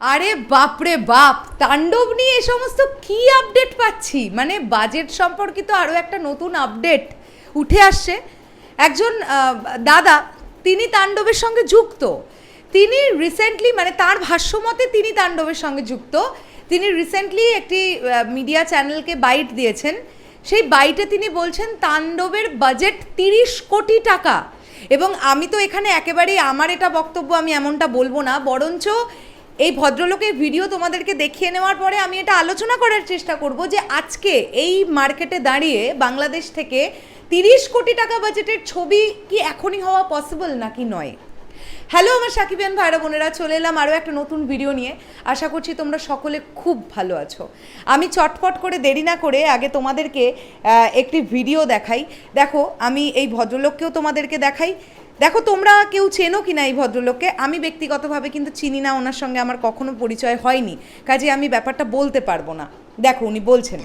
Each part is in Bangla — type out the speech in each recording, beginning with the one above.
আরে বাপরে বাপ, তাণ্ডব নিয়ে এ সমস্ত কি আপডেট পাচ্ছি? মানে বাজেট সম্পর্কিত আরও একটা নতুন আপডেট উঠে আসছে। একজন দাদা, তিনি তাণ্ডবের সঙ্গে যুক্ত। তিনি রিসেন্টলি মানে তার ভাষ্যমতে তিনি তাণ্ডবের সঙ্গে যুক্ত। তিনি রিসেন্টলি একটি মিডিয়া চ্যানেলকে বাইট দিয়েছেন। সেই বাইটে তিনি বলছেন, তাণ্ডবের বাজেট তিরিশ কোটি টাকা। এবং আমি তো এখানে একেবারেই, আমার এটা বক্তব্য আমি এমনটা বলব না, বরঞ্চ এই ভদ্রলোকের ভিডিও তোমাদেরকে দেখিয়ে নেওয়ার পরে আমি এটা আলোচনা করার চেষ্টা করব যে আজকে এই মার্কেটে দাঁড়িয়ে বাংলাদেশ থেকে তিরিশ কোটি টাকা বাজেটের ছবি কি এখনই হওয়া পসিবল নাকি নয়? হ্যালো আমার সাকিবিয়ান ভাইরা বোনেরা, চলে এলাম আরও একটা নতুন ভিডিও নিয়ে। আশা করছি তোমরা সকলে খুব ভালো আছো। আমি চটপট করে দেরি না করে আগে তোমাদেরকে একটি ভিডিও দেখাই। দেখো, আমি এই ভদ্রলোককেও তোমাদেরকে দেখাই। দেখো, তোমরা কেউ চেনো কি না এই ভদ্রলোককে? আমি ব্যক্তিগতভাবে কিন্তু চিনি না, ওনার সঙ্গে আমার কখনো পরিচয় হয়নি। কাজে আমি ব্যাপারটা বলতে পারব না। দেখো, উনি বলছেন।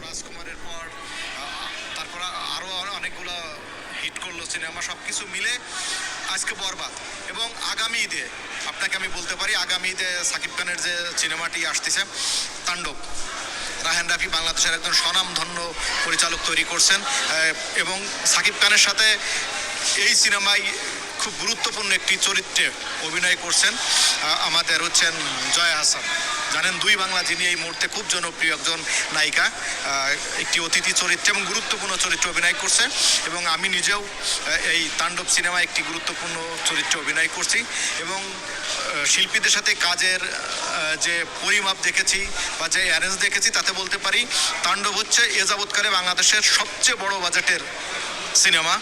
সিনেমা সব কিছু মিলে আজকে বরবাদ। এবং আমি বলতে পারি খানের যে সিনেমাটি তাণ্ডব। বাংলাদেশের একজন স্বনামধন্য পরিচালক তৈরি করছেন এবং সাকিব খানের সাথে এই সিনেমায় খুব গুরুত্বপূর্ণ একটি চরিত্রে অভিনয় করছেন আমাদের হচ্ছেন জয়া হাসান। জানেন দুই বাংলা যিনি এই মুহূর্তে খুব জনপ্রিয় একজন নায়িকা একটি অতিথি চরিত্রে এবং গুরুত্বপূর্ণ চরিত্রে অভিনয় করছে এবং আমি নিজেও এই তাণ্ডব সিনেমায় একটি গুরুত্বপূর্ণ চরিত্রে অভিনয় করছি এবং শিল্পীদের সাথে কাজের যে পরিমাপ দেখেছি বা যে অ্যারেঞ্জ দেখেছি তাতে বলতে পারি, তাণ্ডব হচ্ছে এ যাবৎকালে বাংলাদেশের সবচেয়ে বড় বাজেটের সিনেমা।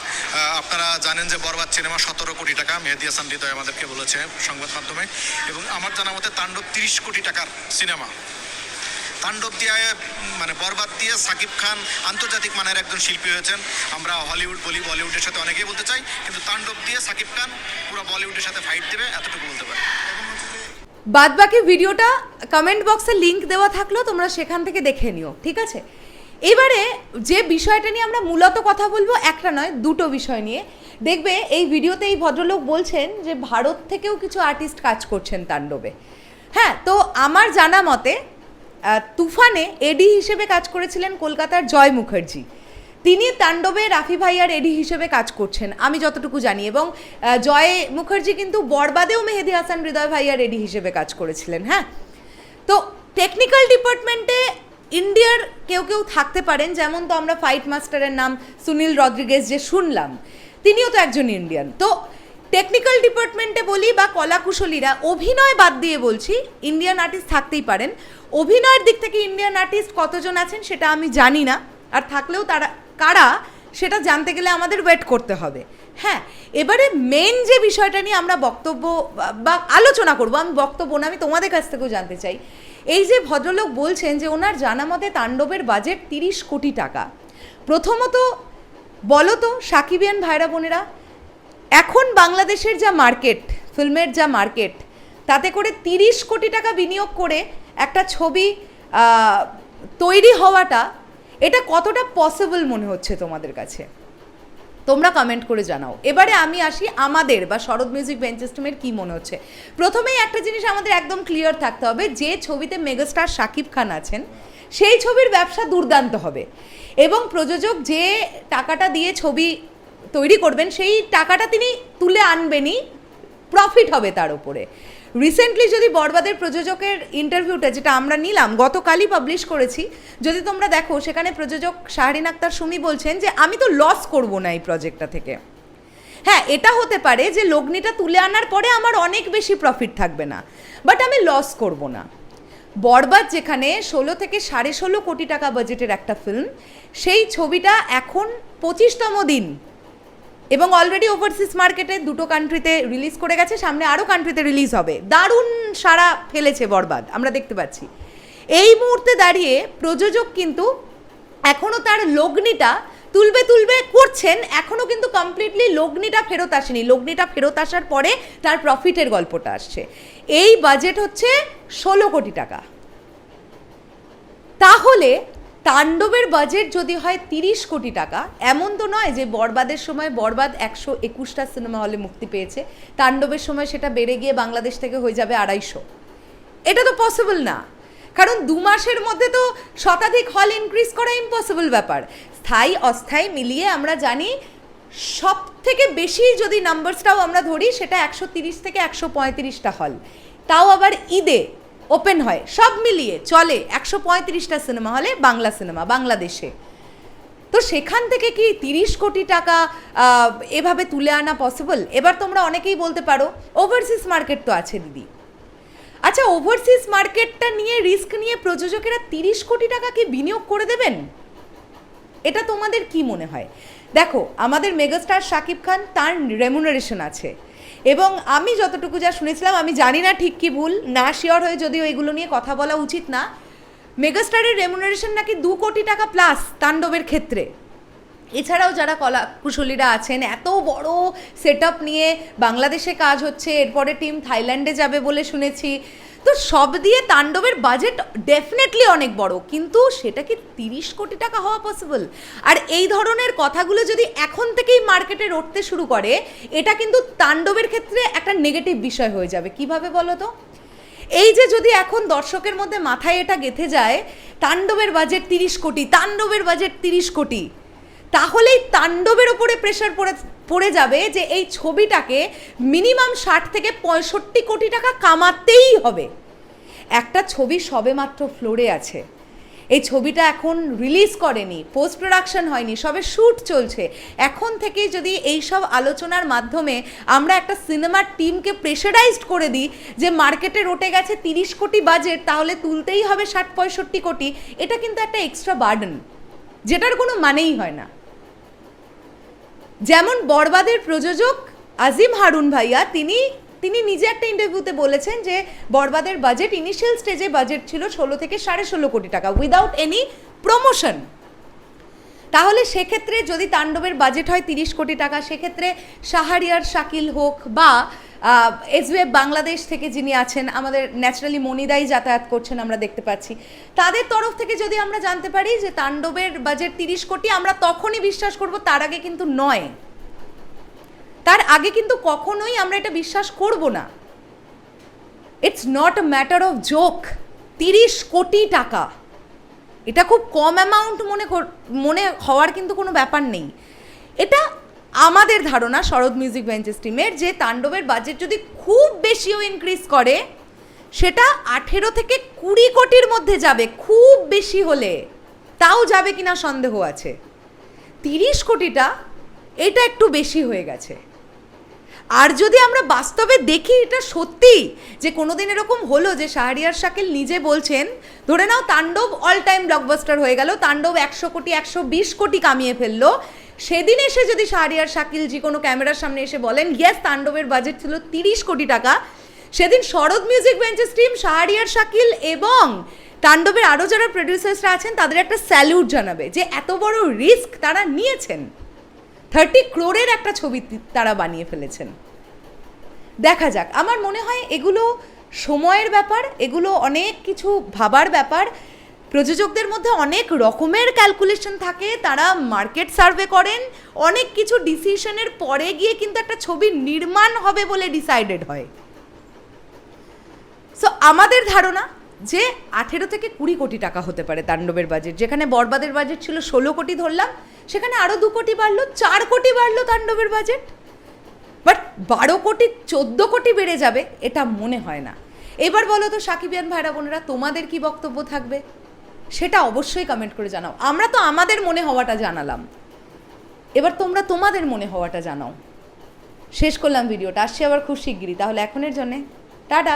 আপনারা জানেন যে বরবাদ সিনেমা সতেরো কোটি টাকা, মেহেদি হাসান হৃদয় আমাদেরকে বলেছে সংবাদ মাধ্যমে। এবং আমার জানা মতে তাণ্ডব তিরিশ কোটি টাকার সিনেমা। তাণ্ডব দিয়ে মানে বরবাদ দিয়ে সাকিব খান আন্তর্জাতিক মানের একজন শিল্পী হয়েছেন। আমরা হলিউড বলি, বলিউডের সাথে অনেকেই বলতে চাই, কিন্তু তাণ্ডব দিয়ে সাকিব খান পুরো বলিউডের সাথে ফাইট দেবে, এতটুকু বলতে পারি। বাদ বাকি ভিডিওটা কমেন্ট বক্সে লিংক দেওয়া থাকলেও তোমরা সেখান থেকে দেখে নিও, ঠিক আছে? এবারে যে বিষয়টা নিয়ে আমরা মূলত কথা বলব একটা নয়, দুটো বিষয় নিয়ে। দেখবে এই ভিডিওতে এই ভদ্রলোক বলছেন যে ভারত থেকেও কিছু আর্টিস্ট কাজ করছেন তাণ্ডবে। হ্যাঁ তো আমার জানা মতে তুফানে এডি হিসেবে কাজ করেছিলেন কলকাতার জয় মুখার্জি। তিনি তাণ্ডবে রাফি ভাইয়ার এডি হিসেবে কাজ করছেন, আমি যতটুকু জানি। এবং জয় মুখার্জি কিন্তু বরবাদেও মেহেদি হাসান, হৃদয় ভাইয়ার এডি হিসেবে কাজ করেছিলেন হ্যাঁ। তো টেকনিক্যাল ডিপার্টমেন্টে ইন্ডিয়ার কেউ কেউ থাকতে পারেন, যেমন তো আমরা ফাইট মাস্টারের নাম সুনীল রদ্রিগেজ যে শুনলাম, তিনিও তো একজন ইন্ডিয়ান। তো টেকনিক্যাল ডিপার্টমেন্টে বলি বা কলাকুশলীরা, অভিনয় বাদ দিয়ে বলছি, ইন্ডিয়ান আর্টিস্ট থাকতেই পারেন। অভিনয়ের দিক থেকে ইন্ডিয়ান আর্টিস্ট কতজন আছেন সেটা আমি জানি না, আর থাকলেও তারা, কারা, সেটা জানতে গেলে আমাদের ওয়েট করতে হবে। হ্যাঁ এবারে মেন যে বিষয়টা নিয়ে আমরা বক্তব্য বা- আলোচনা করব, আমি বক্তব্য না, আমি তোমাদের কাছ থেকেও জানতে চাই। এই যে ভদ্রলোক বলছেন যে ওনার জানা মতে তাণ্ডবের বাজেট তিরিশ কোটি টাকা। প্রথমত বলো তো, সাকিবিয়ান ভাইরা বোনেরা, এখন বাংলাদেশের যা মার্কেট, ফিল্মের যা মার্কেট, তাতে করে তিরিশ কোটি টাকা বিনিয়োগ করে একটা ছবি তৈরি হওয়াটা, এটা কতটা পসিবল মনে হচ্ছে তোমাদের কাছে? তোমরা কমেন্ট করে জানাও। এবারে আমি আসি আমাদের বা শরৎ মিউজিক বেঞ্চেস্টমের কী মনে হচ্ছে? প্রথমেই একটা জিনিস আমাদের একদম ক্লিয়ার থাকতে হবে, যে ছবিতে মেগাস্টার শাকিব খান আছেন, সেই ছবির ব্যবসা দুর্দান্ত হবে। এবং প্রযোজক যে টাকাটা দিয়ে ছবি তৈরি করবেন, সেই টাকাটা তিনি তুলে আনবেনই প্রফিট হবে তার উপরে। রিসেন্টলি যদি বরবাদের প্রযোজকের ইন্টারভিউটা যেটা আমরা নিলাম, গতকালই পাবলিশ করেছি, যদি তোমরা দেখো সেখানে প্রযোজক শাহরিন আক্তার সুমি বলছেন যে, আমি তো লস করব না এই প্রজেক্টটা থেকে। হ্যাঁ এটা হতে পারে যে, লগ্নিটা তুলে আনার পরে আমার অনেক বেশি প্রফিট থাকবে না বাট আমি লস করব না। বরবাদ যেখানে ষোলো থেকে সাড়ে ষোলো কোটি টাকা বাজেটের একটা ফিল্ম সেই ছবিটা এখন পঁচিশতম দিন এবং অলরেডি ওভারসিজ মার্কেটে দুটো কান্ট্রিতে রিলিজ করে গেছে, সামনে আরও কান্ট্রিতে রিলিজ হবে। দারুণ সারা ফেলেছে বরবাদ, আমরা দেখতে পাচ্ছি। এই মুহূর্তে দাঁড়িয়ে প্রযোজক কিন্তু এখনও তার লগ্নিটা তুলবে তুলবে করছেন এখনও কিন্তু কমপ্লিটলি লগ্নিটা ফেরত আসেনি। লগ্নিটা ফেরত আসার পরে তার প্রফিটের গল্পটা আসছে। এই বাজেট হচ্ছে ষোলো কোটি টাকা। তাহলে তাণ্ডবের বাজেট যদি হয় তিরিশ কোটি টাকা, এমন তো নয় যে বরবাদের সময় বরবাদ একশো একুশটা সিনেমা হলে মুক্তি পেয়েছে, তাণ্ডবের সময় সেটা বেড়ে গিয়ে বাংলাদেশ থেকে হয়ে যাবে আড়াইশো। এটা তো পসিবল না। কারণ দু মাসের মধ্যে তো শতাধিক হল ইনক্রিজ করা ইম্পসিবল ব্যাপার। স্থায়ী, অস্থায়ী মিলিয়ে আমরা জানি সব থেকে বেশি যদি নাম্বারসটাও আমরা ধরি, সেটা একশো তিরিশ থেকে একশো পঁয়ত্রিশটা হল তাও আবার ঈদে ওপেন হয়, সব মিলিয়ে চলে একশো পঁয়ত্রিশটা সিনেমা হলে বাংলা সিনেমা, বাংলাদেশে। তো সেখান থেকে কি তিরিশ কোটি টাকা এভাবে তুলে আনা পসিবল এবার তোমরা অনেকেই বলতে পারো ওভারসিজ মার্কেট তো আছে দিদি। আচ্ছা ওভারসিজ মার্কেটটা নিয়ে রিস্ক নিয়ে প্রযোজকেরা তিরিশ কোটি টাকা কি বিনিয়োগ করে দেবেন? এটা তোমাদের কি মনে হয়? দেখো, আমাদের মেগাস্টার শাকিব খান, তার রেমুনারেশন আছে। এবং আমি যতটুকু যা শুনেছিলাম, আমি জানি না ঠিক কি ভুল, না শিওর হয়ে যদিও এগুলো নিয়ে কথা বলা উচিত না। মেগাস্টারের রেমুনারেশন নাকি দু কোটি টাকা প্লাস তাণ্ডবের ক্ষেত্রে। এছাড়াও যারা কলা কুশলীরা আছেন, এত বড় সেট নিয়ে বাংলাদেশে কাজ হচ্ছে, এরপরে টিম থাইল্যান্ডে যাবে বলে শুনেছি। তো সব দিয়ে তাণ্ডবের বাজেট ডেফিনেটলি অনেক বড়, কিন্তু সেটা কি তিরিশ কোটি টাকা হওয়া পসিবল আর এই ধরনের কথাগুলো যদি এখন থেকেই মার্কেটে রটতে শুরু করে, এটা কিন্তু তাণ্ডবের ক্ষেত্রে একটা নেগেটিভ বিষয় হয়ে যাবে। কীভাবে বলো তো? এই যে যদি এখন দর্শকের মধ্যে মাথায় এটা গেথে যায়, তাণ্ডবের বাজেট তিরিশ কোটি, তাণ্ডবের বাজেট তিরিশ কোটি তাহলেই তাণ্ডবের ওপরে প্রেশার পড়ে পড়ে যাবে যে এই ছবিটাকে মিনিমাম ষাট থেকে পঁয়ষট্টি কোটি টাকা কামাতেই হবে। একটা ছবি সবেমাত্র ফ্লোরে আছে। এই ছবিটা এখন রিলিজ করেনি পোস্ট প্রোডাকশন হয়নি, সবে শ্যুট চলছে। এখন থেকে যদি এই সব আলোচনার মাধ্যমে আমরা একটা সিনেমার টিমকে প্রেশারাইজড করে দিই যে মার্কেটে রটে গেছে তিরিশ কোটি বাজেট তাহলে তুলতেই হবে ষাট পঁয়ষট্টি কোটি, এটা কিন্তু একটা এক্সট্রা বার্ডেন যেটার কোনো মানেই হয় না। যেমন বরবাদের প্রযোজক আজিম হারুন ভাইয়া, তিনি তিনি নিজে একটা ইন্টারভিউতে বলেছেন যে বরবাদের বাজেট ইনিশিয়াল স্টেজে বাজেট ছিল ষোলো থেকে সাড়ে ষোলো কোটি টাকা উইদাউট এনি প্রমোশন তাহলে সেক্ষেত্রে যদি তাণ্ডবের বাজেট হয় তিরিশ কোটি টাকা, সেক্ষেত্রে শাহারিয়ার, শাকিল হোক বা এসবিএফ বাংলাদেশ থেকে যিনি আছেন, আমাদের ন্যাচারালি মনিদাই যাতায়াত করছেন আমরা দেখতে পাচ্ছি। তাদের তরফ থেকে যদি আমরা জানতে পারি যে তাণ্ডবের বাজেট তিরিশ কোটি, আমরা তখনই বিশ্বাস করব তার আগে কিন্তু নয়। তার আগে কিন্তু কখনোই আমরা এটা বিশ্বাস করব না। It's not a matter of joke তিরিশ কোটি টাকা। এটা খুব কম অ্যামাউন্ট মনে মনে হওয়ার কিন্তু কোনো ব্যাপার নেই। এটা আমাদের ধারণা শরৎ মিউজিক বেঞ্চেস টিমের যে তাণ্ডবের বাজেট যদি খুব বেশিও ইনক্রিজ করে, সেটা আঠেরো থেকে কুড়ি কোটির মধ্যে যাবে, খুব বেশি হলে। তাও যাবে কিনা সন্দেহ আছে। তিরিশ কোটিটা, এটা একটু বেশি হয়ে গেছে। আর যদি আমরা বাস্তবে দেখি এটা সত্যি, যে কোনোদিন এরকম হলো যে শাহরিয়ার শাকিল নিজে বলছেন, ধরে নাও তাণ্ডব অল টাইম ব্লকবাস্টার হয়ে গেল, তাণ্ডব একশো কোটি, একশো বিশ কোটি কামিয়ে ফেলল। সেদিন এসে যদি শাহরিয়ার শাকিল যে কোনো ক্যামেরার সামনে এসে বলেন ইয়েস তাণ্ডবের বাজেট ছিল তিরিশ কোটি টাকা। সেদিন Sarat music benches team Shahriar Shakil এবং তাণ্ডবের আরও যারা প্রডিউসার্সরা আছেন, তাদের একটা স্যালিউট জানাবে যে এত বড় রিস্ক তারা নিয়েছেন। থার্টি ক্রোরের একটা ছবি তারা বানিয়ে ফেলেছেন। দেখা যাক। আমার মনে হয় এগুলো সময়ের ব্যাপার, এগুলো অনেক কিছু ভাবার ব্যাপার। প্রযোজকদের মধ্যে অনেক রকমের ক্যালকুলেশন থাকে, তারা মার্কেট সার্ভে করেন, অনেক কিছু ডিসিশনের পরে গিয়ে কিন্তু একটা ছবি নির্মাণ হবে বলে ডিসাইডেড হয়। সো আমাদের ধারণা যে আঠেরো থেকে কুড়ি কোটি টাকা হতে পারে তাণ্ডবের বাজেট যেখানে বরবাদের বাজেট ছিল ষোলো কোটি ধরলাম, সেখানে আরও দু কোটি বাড়লো, চার কোটি বাড়লো তাণ্ডবের বাজেট বাট বারো কোটি, চোদ্দ কোটি বেড়ে যাবে, এটা মনে হয় না। এবার বলো তো সাকিবিয়ান ভাইরা বোনেরা, তোমাদের কি বক্তব্য থাকবে? সেটা অবশ্যই কমেন্ট করে জানাও। আমরা তো আমাদের মনে হওয়াটা জানালাম। এবার তোমরা তোমাদের মনে হওয়াটা জানাও। শেষ করলাম ভিডিওটা। আসছি আবার খুব শিগগিরই। তাহলে এখনের জন্যে, টাটা।